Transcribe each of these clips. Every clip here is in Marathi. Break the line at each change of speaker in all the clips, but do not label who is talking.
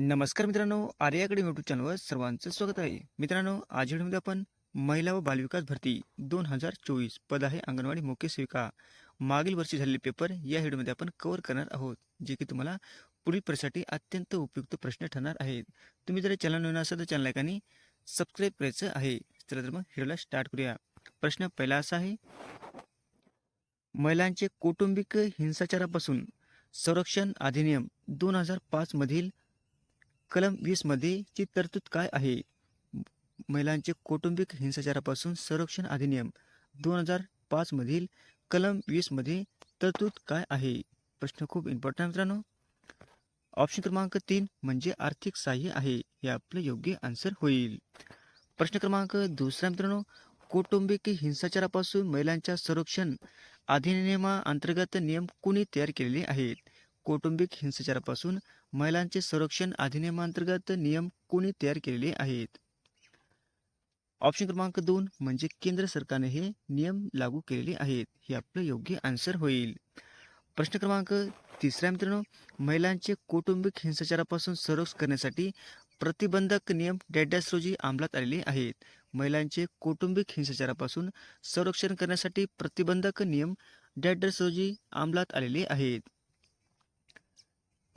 नमस्कार मित्रांनो आर्याकडे यूट्यूब चॅनलवर सर्वांचं स्वागत आहे. मित्रांनो आज व्हिडिओमध्ये आपण महिला व बालविकास भरती दोन हजार चोवीस पद आहे अंगणवाडी मुख्य सेविका. मागील वर्षी झालेले पेपर या व्हिडिओमध्ये आपण कव्हर करणार आहोत जे की तुम्हाला पुढील परीक्षेसाठी अत्यंत उपयुक्त प्रश्न ठरणार आहेत. तुम्ही जर चॅनल नवीन असाल तर चॅनल लाईकाने सबस्क्राईब करायचं आहे. चला तर मग व्हिडिओला स्टार्ट करूया. प्रश्न पहिला असा आहे महिलांचे कौटुंबिक हिंसाचारापासून संरक्षण अधिनियम दोन हजार पाचमधील कलम वीसमध्ये ची तरतूद काय आहे? महिलांचे कौटुंबिक हिंसाचारापासून संरक्षण अधिनियम दोन हजार पाचमधील कलम वीसमध्ये तरतूद काय आहे? प्रश्न खूप इम्पॉर्टंट मित्रांनो. ऑप्शन क्रमांक तीन म्हणजे आर्थिक सहाय्य आहे हे आपलं योग्य आन्सर होईल. प्रश्न क्रमांक दुसरा मित्रांनो कौटुंबिक हिंसाचारापासून महिलांच्या संरक्षण अधिनियमाअंतर्गत नियम कुणी तयार केलेले आहेत? कौटुंबिक हिंसाचारापासून महिलांचे संरक्षण अधिनियमांतर्गत नियम कोणी तयार केलेले आहेत? ऑप्शन क्रमांक दोन म्हणजे केंद्र सरकारने हे नियम लागू केलेले आहेत. हे आपलं योग्य आन्सर होईल. प्रश्न क्रमांक तिसऱ्या मित्रांनो महिलांचे कौटुंबिक हिंसाचारापासून संरक्षण करण्यासाठी प्रतिबंधक नियम डॅडॅस रोजी अंमलात आलेले आहेत. महिलांचे कौटुंबिक हिंसाचारापासून संरक्षण करण्यासाठी प्रतिबंधक नियम डॅडॅस रोजी अंमलात आलेले आहेत.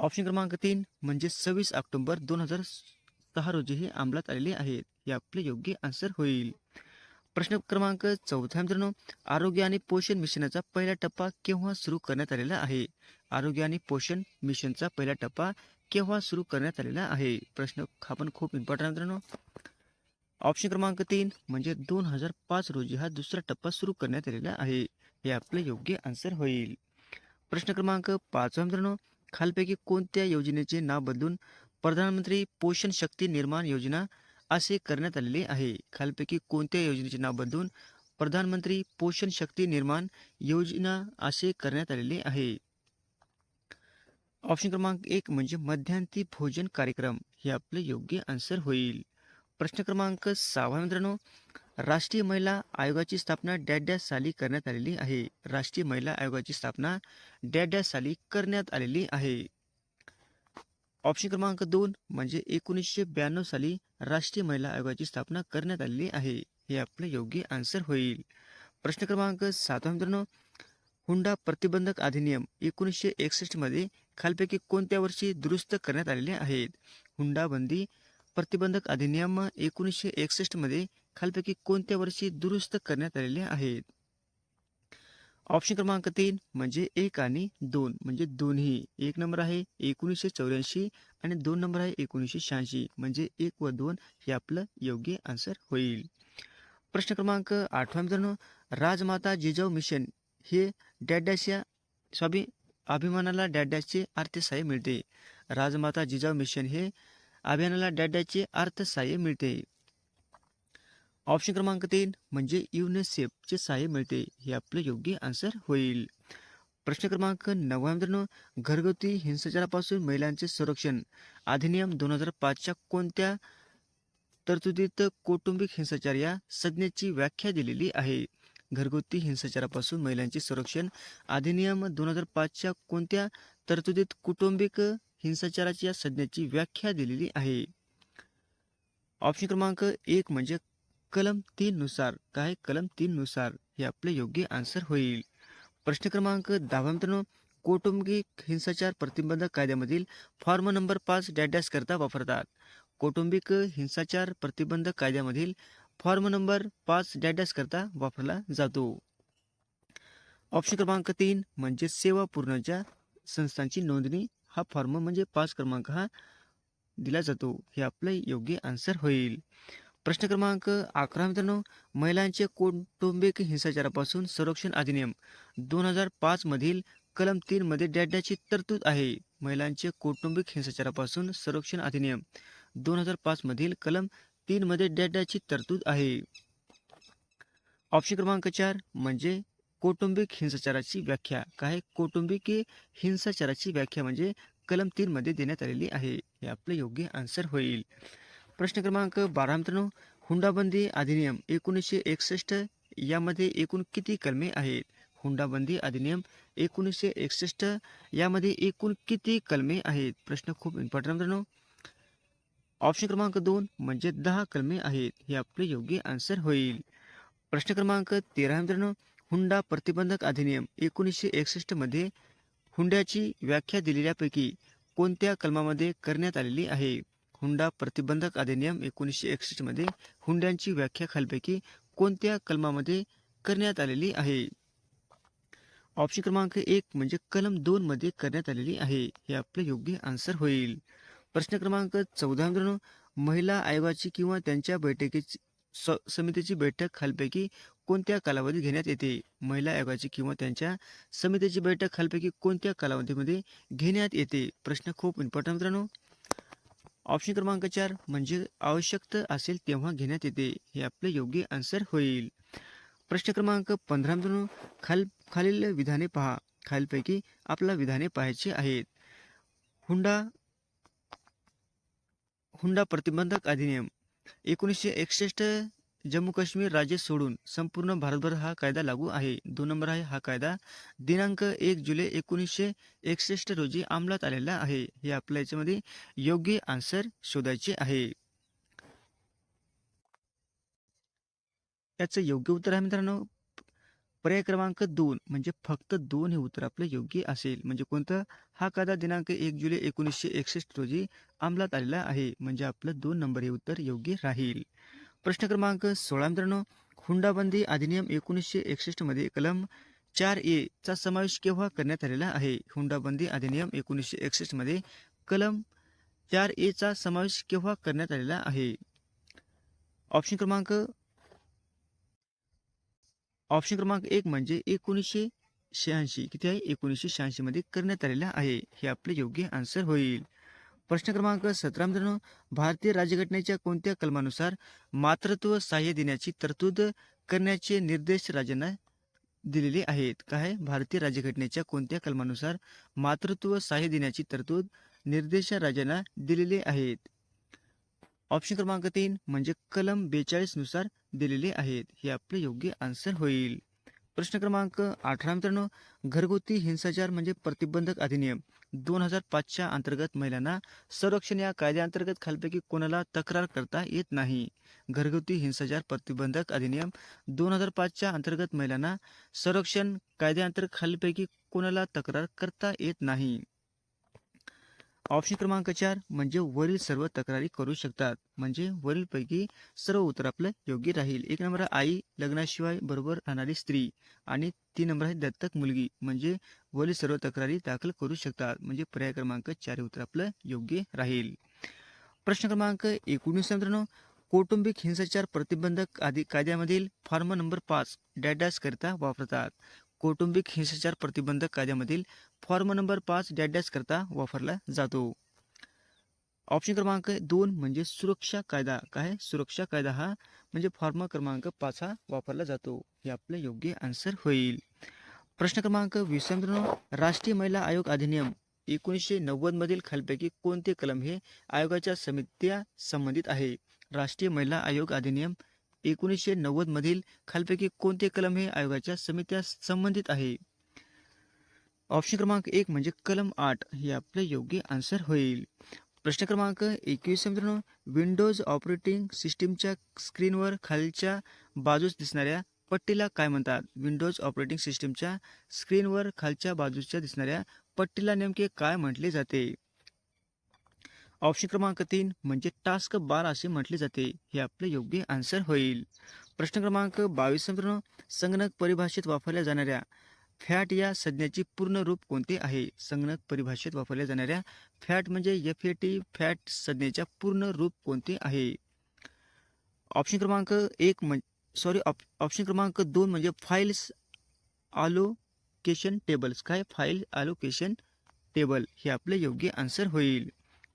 ऑप्शन क्रमांक तीन म्हणजे सव्वीस ऑक्टोबर दोन हजार सहा रोजी हे अंमलात आलेले आहेत. हे आपले योग्य आन्सर होईल. प्रश्न क्रमांक चौथा मित्रांनो. आरोग्य आणि पोषण मिशनचा पहिला टप्पा केव्हा सुरू करण्यात आलेला आहे? आरोग्य आणि पोषण मिशनचा पहिला टप्पा केव्हा सुरू करण्यात आलेला आहे? प्रश्न हा पण खूप इम्पॉर्टंट मित्रांनो. ऑप्शन क्रमांक तीन म्हणजे दोन हजार पाच रोजी हा दुसरा टप्पा सुरू करण्यात आलेला आहे. हे आपलं योग्य आन्सर होईल. प्रश्न क्रमांक पाचवा मित्रांनो. खालपैकी कोणत्या योजनेचे नाव बदलून प्रधानमंत्री पोषण शक्ती निर्माण योजना असे करण्यात आलेले आहे? खालपैकी कोणत्या योजनेचे नाव बदलून प्रधानमंत्री पोषण शक्ती निर्माण योजना असे करण्यात आलेले आहे? ऑप्शन क्रमांक एक म्हणजे मध्यांती भोजन कार्यक्रम. हे आपले योग्य आन्सर होईल. प्रश्न क्रमांक सहावा मित्रांनो राष्ट्रीय महिला आयोगाची स्थापना डॅड डॅश साली करण्यात आलेली आहे. राष्ट्रीय महिला आयोगाची स्थापना डॅड डॅश साली करण्यात आलेली आहे. ऑप्शन क्रमांक दोन म्हणजे एकोणीसशे ब्याण्णव साली राष्ट्रीय महिला आयोगाची स्थापना करण्यात आलेली आहे. हे आपलं योग्य आन्सर होईल. प्रश्न क्रमांक सातवा मित्रांनो. हुंडा प्रतिबंधक अधिनियम एकोणीसशे एकसष्टमध्ये खालपैकी कोणत्या वर्षी दुरुस्त करण्यात आलेले आहेत? हुंडाबंदी प्रतिबंधक अधिनियम एकोणीसशे एकसष्टमध्ये खालपैकी कोणत्या वर्षी दुरुस्त करण्यात आलेले आहेत? ऑप्शन क्रमांक तीन म्हणजे एक आणि दोन म्हणजे दोन्ही. एक नंबर आहे एकोणीसशे चौऱ्याऐंशी आणि दोन नंबर आहे एकोणीसशे शहाऐंशी. म्हणजे एक व दोन हे आपलं योग्य आन्सर होईल. प्रश्न क्रमांक आठवा मित्रांनो राजमाता जिजाऊ मिशन हे डॅडॅश या स्वाभी अभिमानाला डॅडॅशचे अर्थसहाय्य मिळते. राजमाता जिजाऊ मिशन हे अभियानाला डॅडॅचे अर्थसहाय्य मिळते. ऑप्शन क्रमांक तीन म्हणजे युनिसेफचे सहाय्य मिळते. हे आपलं योग्य आन्सर होईल. प्रश्न क्रमांक नववा मित्रांनो घरगुती हिंसाचारापासून महिलांचे संरक्षण. अधिनियम दोन हजार पाचच्या कोणत्या तरतुदीत कौटुंबिक हिंसाचार या संज्ञेची व्याख्या दिलेली आहे? घरगुती हिंसाचारापासून महिलांचे संरक्षण. अधिनियम दोन हजार पाचच्या कोणत्या तरतुदीत कौटुंबिक हिंसाचाराची या संज्ञेची व्याख्या दिलेली आहे? ऑप्शन क्रमांक एक म्हणजे कलम तीन नुसार काय कलम तीन नुसार हे आपले योग्य आन्सर होईल. प्रश्न क्रमांक दहावा मित्रांनो कौटुंबिक हिंसाचार प्रतिबंधक कायद्यामधील फॉर्म नंबर पाच डॅडॅस करता वापरतात. कौटुंबिक हिंसाचार प्रतिबंधक कायद्यामधील फॉर्म नंबर पाच डॅडॅस करता वापरला जातो. ऑप्शन क्रमांक तीन म्हणजे सेवा पूर्णच्या संस्थांची नोंदणी. हा फॉर्म म्हणजे पाच क्रमांक हा दिला जातो. हे आपलं योग्य आन्सर होईल. प्रश्न क्रमांक अकरा मित्रांनो महिलांचे कौटुंबिक हिंसाचारापासून संरक्षण अधिनियम दोन हजार पाचमधील कलम तीनमध्ये डॅडॅची तरतूद आहे. महिलांचे कौटुंबिक हिंसाचारापासून संरक्षण अधिनियम दोन हजार पाचमधील कलम तीनमध्ये डॅडॅची तरतूद आहे. ऑप्शन क्रमांक चार म्हणजे कौटुंबिक हिंसाचाराची व्याख्या. काय? कौटुंबिक हिंसाचाराची व्याख्या म्हणजे कलम तीनमध्ये देण्यात आलेली आहे. हे आपलं योग्य आन्सर होईल. प्रश्न क्रमांक बारा मित्रांनो हुंडाबंदी अधिनियम एकोणीसशे एकसष्ट यामध्ये एकूण किती कलमे आहेत? हुंडाबंदी अधिनियम एकोणीसशे एकसष्ट यामध्ये एकूण किती कलमे आहेत? प्रश्न खूप इम्पॉर्टंट मित्रांनो. ऑप्शन क्रमांक दोन म्हणजे दहा कलमे आहेत. हे आपले योग्य आन्सर होईल. प्रश्न क्रमांक तेरा मित्रांनो. हुंडा प्रतिबंधक अधिनियम एकोणीसशे एकसष्टमध्ये हुंड्याची व्याख्या दिलेल्यापैकी कोणत्या कलमामध्ये करण्यात आलेली आहे? हुंडा प्रतिबंधक अधिनियम एकोणीसशे एकसष्टमध्ये हुंड्यांची व्याख्या खालपैकी कोणत्या कलमामध्ये करण्यात आलेली आहे? ऑप्शन क्रमांक एक म्हणजे कलम दोन मध्ये करण्यात आलेली आहे. हे आपले योग्य आन्सर होईल. प्रश्न क्रमांक चौदा मित्रांनो महिला आयोगाची किंवा त्यांच्या बैठकीची स समितीची बैठक खालपैकी कोणत्या कालावधीत घेण्यात येते? महिला आयोगाची किंवा त्यांच्या समितीची बैठक खालपैकी कोणत्या कालावधीमध्ये घेण्यात येते? प्रश्न खूप इम्पॉर्टंट मित्रांनो. ऑप्शन क्रमांक चार म्हणजे आवश्यकता असेल तेव्हा घेण्यात येते. हे आपले योग्य आन्सर होईल. प्रश्न क्रमांक पंधरा मित्रांनो खाल खालील विधाने पहा. खालीलपैकी आपला विधाने पाहायची आहेत. हुंडा हुंडा प्रतिबंधक अधिनियम एकोणीसशे एकसष्ट जम्मू काश्मीर राज्य सोडून संपूर्ण भारतभर हा कायदा लागू आहे. दोन नंबर आहे हा कायदा दिनांक एक जुलै एकोणीसशे एकसष्ट रोजी अंमलात आलेला आहे. हे आपल्या याच्यामध्ये योग्य आन्सर शोधायचे आहे. याचं योग्य उत्तर आहे मित्रांनो पर्याय क्रमांक दोन म्हणजे फक्त दोन हे उत्तर आपलं योग्य असेल. म्हणजे कोणतं? हा कायदा दिनांक एक जुलै एकोणीसशे एकसष्ट रोजी अंमलात आलेला आहे. म्हणजे आपलं दोन नंबर हे उत्तर योग्य राहील. प्रश्न क्रमांक सोळा मित्रांनो हुंडाबंदी अधिनियम एकोणीसशे एकसष्टमध्ये कलम चार ए चा समावेश केव्हा करण्यात आलेला आहे? हुंडाबंदी अधिनियम एकोणीसशे एकसष्टमध्ये कलम चार ए चा समावेश केव्हा करण्यात आलेला आहे? ऑप्शन क्रमांक ऑप्शन क्रमांक एक म्हणजे एकोणीसशे शहाऐंशी. किती आहे? एकोणीसशे शहाऐंशी मध्ये करण्यात आलेला आहे. हे आपले योग्य आन्सर होईल. प्रश्न क्रमांक सतरा मित्रांनो भारतीय राज्यघटनेच्या कोणत्या कलमानुसार मातृत्व सहाय्य देण्याची तरतूद करण्याचे निर्देश राज्यांना दिलेले आहेत? काय? भारतीय राज्यघटनेच्या कोणत्या कलमानुसार मातृत्व सहाय्य देण्याची तरतूद निर्देश राज्यांना दिलेले आहेत? ऑप्शन क्रमांक तीन म्हणजे कलम बेचाळीसनुसार दिलेले आहेत. हे आपले योग्य आन्सर होईल. प्रश्न क्रमांक अठरा मित्रांनो घरगुती हिंसाचार म्हणजे प्रतिबंधक अधिनियम दोन हजार पाचच्या अंतर्गत महिलांना संरक्षण या कायद्याअंतर्गत खालपैकी कोणाला तक्रार करता येत नाही. घरगुती हिंसाचार प्रतिबंधक अधिनियम दोन हजार पाचच्या अंतर्गत महिलांना संरक्षण कायद्याअंतर्गत खालीलपैकी कोणाला तक्रार करता येत नाही. ऑप्शन क्रमांक चार म्हणजे वरील सर्व तक्रारी करू शकतात. म्हणजे वरीलपैकी सर्व उत्तर आपलं योग्य राहील. एक नंबर आहे आई लग्नाशिवाय बरोबर राहणारी स्त्री आणि तीन नंबर आहे दत्तक मुलगी. म्हणजे वरील सर्व तक्रारी दाखल करू शकतात. म्हणजे पर्याय क्रमांक चार उत्तर आपलं योग्य राहील. प्रश्न क्रमांक एकोणीस मित्रांनो. कौटुंबिक हिंसाचार प्रतिबंधक आदी कायद्यामधील फॉर्म नंबर पाच डॅडॅस करता वापरतात. कौटुंबिक हिंसाचार प्रतिबंधक कायद्यामधील फॉर्म नंबर पाच डॅडॅस करता वापरला जातो. ऑप्शन क्रमांक दोन म्हणजे सुरक्षा कायदा. काय? सुरक्षा कायदा हा म्हणजे फॉर्म क्रमांक पाच हा वापरला जातो. हे आपलं योग्य आन्सर होईल. प्रश्न क्रमांक वीस. राष्ट्रीय महिला आयोग अधिनियम एकोणीसशे नव्वदमधील खालपैकी कोणते कलम हे आयोगाच्या समित्या संबंधित आहे? राष्ट्रीय महिला आयोग अधिनियम एकोणीसशे नव्वद मधील खालपैकी कोणते कलम हे आयोगाच्या समित्या संबंधित आहे? ऑप्शन क्रमांक एक म्हणजे कलम आठ. हे आपले योग्य आन्सर होईल. प्रश्न क्रमांक एकवीस मित्रांनो. विंडोज ऑपरेटिंग सिस्टीमच्या स्क्रीनवर खालच्या बाजूस दिसणाऱ्या पट्टीला काय म्हणतात? विंडोज ऑपरेटिंग सिस्टीमच्या स्क्रीनवर खालच्या बाजूच्या दिसणाऱ्या पट्टीला नेमके काय म्हटले जाते? ऑप्शन क्रमांक तीन म्हणजे टास्क बार असे म्हटले जाते. हे आपले योग्य आन्सर होईल. प्रश्न क्रमांक बावीस संगणक परिभाषेत वापरल्या जाणाऱ्या फॅट या संज्ञेची पूर्ण रूप कोणते आहे? संगणक परिभाषेत वापरल्या जाणाऱ्या फॅट म्हणजे एफ ए टी फॅट संज्ञेच्या पूर्ण रूप कोणते आहे? ऑप्शन क्रमांक एक म्हणजे सॉरी ऑप्शन क्रमांक दोन म्हणजे फाईल्स आलोकेशन टेबल्स काय? फाईल आलोकेशन टेबल हे आपले योग्य आन्सर होईल.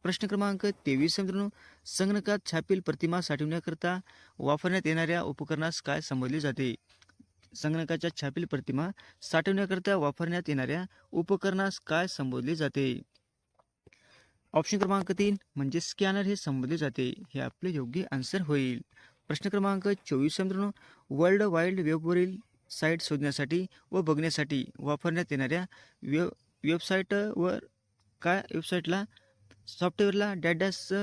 प्रश्न क्रमांक तेवीस मित्रांनो संगणकात छापील प्रतिमा साठवण्याकरता वापरण्यात येणाऱ्या उपकरणास काय संबोधले जाते? संगणकाच्या छापील प्रतिमा साठवण्याकरता वापरण्यात येणाऱ्या उपकरणास काय संबोधले जाते? ऑप्शन क्रमांक तीन म्हणजे स्कॅनर हे संबोधले जाते. हे आपले योग्य आन्सर होईल. प्रश्न क्रमांक चोवीस मित्रांनो वर्ल्ड वाईल्ड वेबवरील साईट शोधण्यासाठी व बघण्यासाठी वापरण्यात येणाऱ्या वेब वेबसाईटवर काय वेबसाईटला सॉफ्टवेअरला डॅडॅस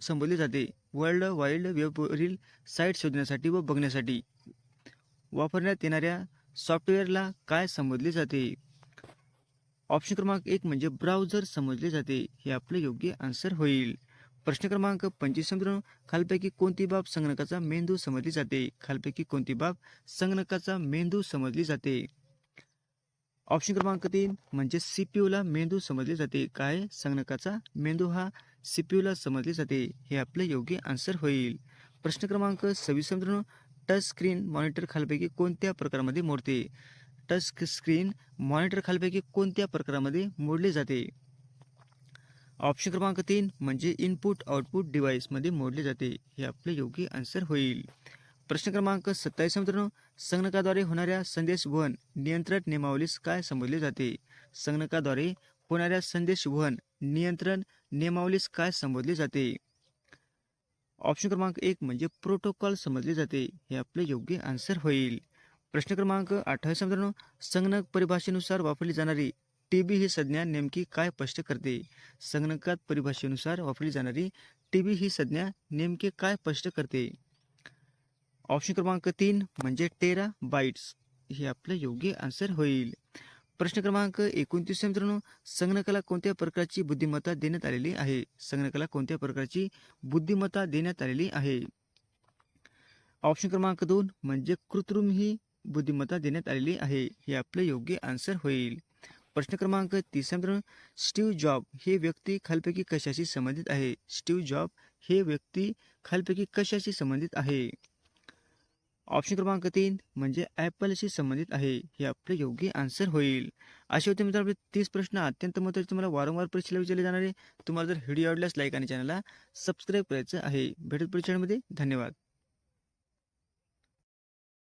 संबोधले जाते. वर्ल्ड वाईल्ड वेबवरील साईट शोधण्यासाठी व बघण्यासाठी वापरण्यात येणाऱ्या सॉफ्टवेअरला काय संबोधले जाते? ऑप्शन क्रमांक एक म्हणजे ब्राउझर समजले जाते. हे आपलं योग्य आन्सर होईल. प्रश्न क्रमांक पंचवीस समजून खालपैकी कोणती बाब संगणकाचा मेंदू समजली जाते? खालपैकी कोणती बाब संगणकाचा मेंदू समजली जाते? ऑप्शन क्रमांक तीन म्हणजे सीपीयूला मेंदू समजले जाते. काय? संगणकाचा मेंदू हा सीपीयूला समजले जाते. हे आपले योग्य आन्सर होईल. प्रश्न क्रमांक सव्वीस मित्रांनो टच स्क्रीन मॉनिटर खालपैकी कोणत्या प्रकारामध्ये मोडते? टच स्क्रीन मॉनिटर खालपैकी कोणत्या प्रकारामध्ये मोडले जाते? ऑप्शन क्रमांक तीन म्हणजे इनपुट आउटपुट डिव्हाइसमध्ये मोडले जाते. हे आपले योग्य आन्सर होईल. प्रश्न क्रमांक सत्तावीस मित्रांनो. संगणकाद्वारे होणाऱ्या संदेश वहन नियंत्रण नियमावलीस काय संबोधले जाते? संगणकाद्वारे होणाऱ्या संदेश वहन नियंत्रण नियमावलीस काय संबोधले जाते? ऑप्शन क्रमांक एक म्हणजे प्रोटोकॉल समजले जाते. हे आपले योग्य आन्सर होईल. प्रश्न क्रमांक अठ्ठावीस मित्रांनो. संगणक परिभाषेनुसार वापरली जाणारी टी बी ही संज्ञा नेमकी काय स्पष्ट करते? संगणकात परिभाषेनुसार वापरली जाणारी टी बी ही संज्ञा नेमके काय स्पष्ट करते? ऑप्शन क्रमांक तीन म्हणजे टेरा बाईट्स हे आपलं योग्य आन्सर होईल. प्रश्न क्रमांक एकोणतीस मित्रांनो. संगणकाला कोणत्या प्रकारची बुद्धिमत्ता देण्यात आलेली आहे? संगणकाला कोणत्या प्रकारची बुद्धिमत्ता देण्यात आलेली आहे? ऑप्शन क्रमांक दोन म्हणजे कृत्रिम ही बुद्धिमत्ता देण्यात आलेली आहे. हे आपलं योग्य आन्सर होईल. प्रश्न क्रमांक तिसरा मित्रांनो. स्टीव जॉब हे व्यक्ती खालपैकी कशाशी संबंधित आहे? स्टीव जॉब हे व्यक्ती खालपैकी कशाशी संबंधित आहे? ऑप्शन क्रमांक तीन म्हणजे ॲपलशी संबंधित आहे. हे आपले योग्य आन्सर होईल. असे होते मित्रांनो आपले तीस प्रश्न अत्यंत महत्त्वाचे. तुम्हाला वारंवार परीक्षेला विचारले जाणारे. तुम्हाला जर व्हिडिओ आवडल्यास लाईक आणि चॅनलला सबस्क्राईब करायचं आहे. भेटत परीक्षेमध्ये धन्यवाद.